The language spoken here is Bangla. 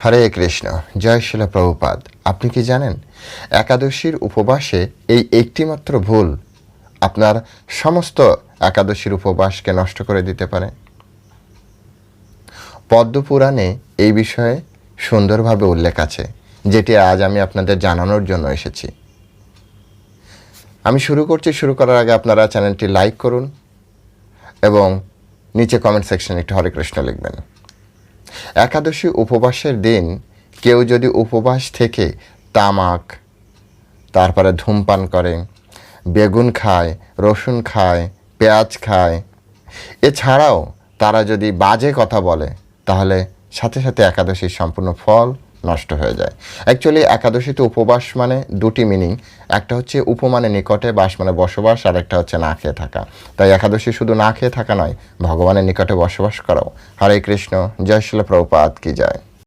হরে কৃষ্ণ, জয় শিলা প্রভুপাদ। আপনি কি জানেন, একাদশীর উপবাসে এই একটিমাত্র ভুল আপনার সমস্ত একাদশীর উপবাসকে নষ্ট করে দিতে পারে? পদ্মপুরাণে এই বিষয়ে সুন্দরভাবে উল্লেখ আছে, যেটি আজ আমি আপনাদের জানানোর জন্য এসেছি। আমি শুরু করছি, শুরু করার আগে আপনারা চ্যানেলটি লাইক করুন এবং নিচে কমেন্ট সেকশনে একটু হরে কৃষ্ণ লিখবেন। একাদশী উপবাসের দিন কেউ যদি উপবাস থেকে তামাক, তারপরে ধূমপান করে, বেগুন খায়, রসুন খায়, পেঁয়াজ খায়, এছাড়াও তারা যদি বাজে কথা বলে, তাহলে সাথে সাথে একাদশীর সম্পূর্ণ ফল নষ্ট হয়ে যায়। অ্যাকচুয়ালি একাদশীতে উপবাস মানে দুটি মিনিং একটা হচ্ছে উপমানে নিকটে বাস মানে বসবাস, আর একটা হচ্ছে না খেয়ে থাকা। তাই একাদশী শুধু না খেয়ে থাকা নয়, ভগবানের নিকটে বসবাস করাও। হরে কৃষ্ণ, জয় শিল প্রভুপাত কি যায়